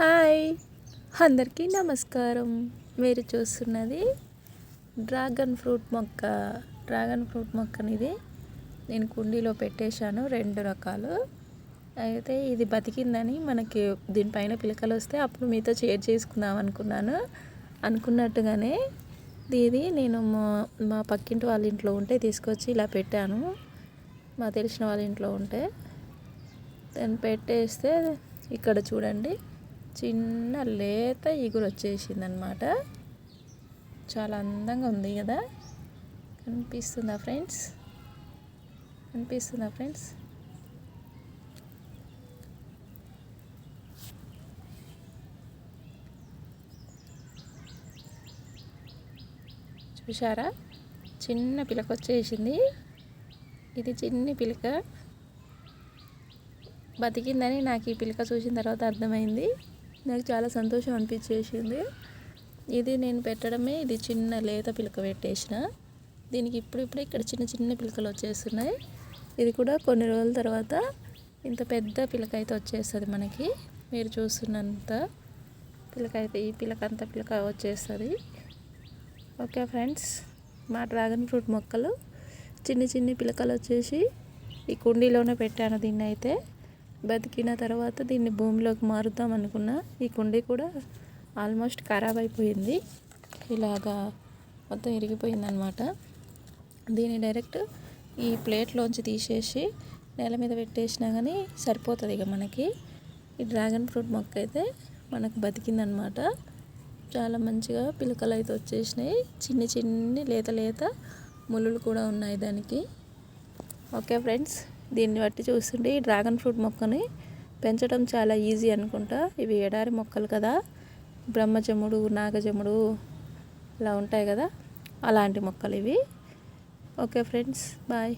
Hi. అందరికీ నమస్కారం. మీరు చూస్తున్నది డ్రాగన్ ఫ్రూట్ మొక్క డ్రాగన్ ఫ్రూట్ మొక్కనిది. నేను కుండీలో పెట్టేశాను రెండు రకాలు. అయితే ఇది బతికిందని మనకి దీనిపైన పిలకలు వస్తే అప్పుడు మీతో షేర్ చేసుకుందాం అనుకున్నాను. అనుకున్నట్టుగానే ఇది నేను మా మా పక్కింటి వాళ్ళ ఇంట్లో ఉంటే తీసుకొచ్చి ఇలా పెట్టాను. మా తెలిసిన వాళ్ళ ఇంట్లో ఉంటే. దాన్ని పెట్టేస్తే ఇక్కడ చూడండి. చిన్న లేత ఇగురు వచ్చేసిందనమాట చాలా అందంగా ఉంది కదా? కనిపిస్తుందా ఫ్రెండ్స్? కనిపిస్తుందా ఫ్రెండ్స్? చూసారా చిన్న పిలక వచ్చేసింది. ఇది చిన్ని పిలక. బతికిందని నాకు ఈ పిలక చూసిన తర్వాత అర్థమైంది. నాకు చాలా సంతోషం అనిపించేసింది. ఇది నేను పెట్టడమే ఇది చిన్న లేత పిలక పెట్టేసిన. దీనికి ఇప్పుడు ఇప్పుడు ఇక్కడ చిన్న చిన్న పిలకలు వచ్చేస్తున్నాయి. ఇది కూడా కొన్ని రోజుల తర్వాత ఇంత పెద్ద పిలక అయితే వచ్చేస్తుంది మనకి. మీరు చూస్తున్నంత పిలక అయితే ఈ పిలక అంత పిలక వచ్చేస్తుంది. ఓకే ఫ్రెండ్స్ మా డ్రాగన్ ఫ్రూట్ మొక్కలు చిన్ని చిన్ని పిలకలు వచ్చేసి ఈ కుండీలోనే పెట్టాను దీన్ని అయితే బతికిన తర్వాత దీన్ని భూమిలోకి మారుద్దాం అనుకున్నా. ఈ కుండీ కూడా ఆల్మోస్ట్ ఖరాబ్ అయిపోయింది. ఇలాగా మొత్తం ఇరిగిపోయిందనమాట దీన్ని డైరెక్ట్ ఈ ప్లేట్లోంచి తీసేసి నేల మీద పెట్టేసినా కానీ సరిపోతుంది ఇక మనకి. ఈ డ్రాగన్ ఫ్రూట్ మొక్క అయితే మనకు బతికిందనమాట చాలా మంచిగా పిలకలు అయితే వచ్చేసినాయి. చిన్ని చిన్ని లేత లేత ముళ్ళు కూడా ఉన్నాయి దానికి. Okay friends. దీన్ని బట్టి చూస్తుంటే ఈ డ్రాగన్ ఫ్రూట్ మొక్కని పెంచడం చాలా ఈజీ అనుకుంటా. ఇవి ఎడారి మొక్కలు కదా. బ్రహ్మజముడు నాగజముడు ఇలా ఉంటాయి కదా. అలాంటి మొక్కలు ఇవి. Okay friends bye.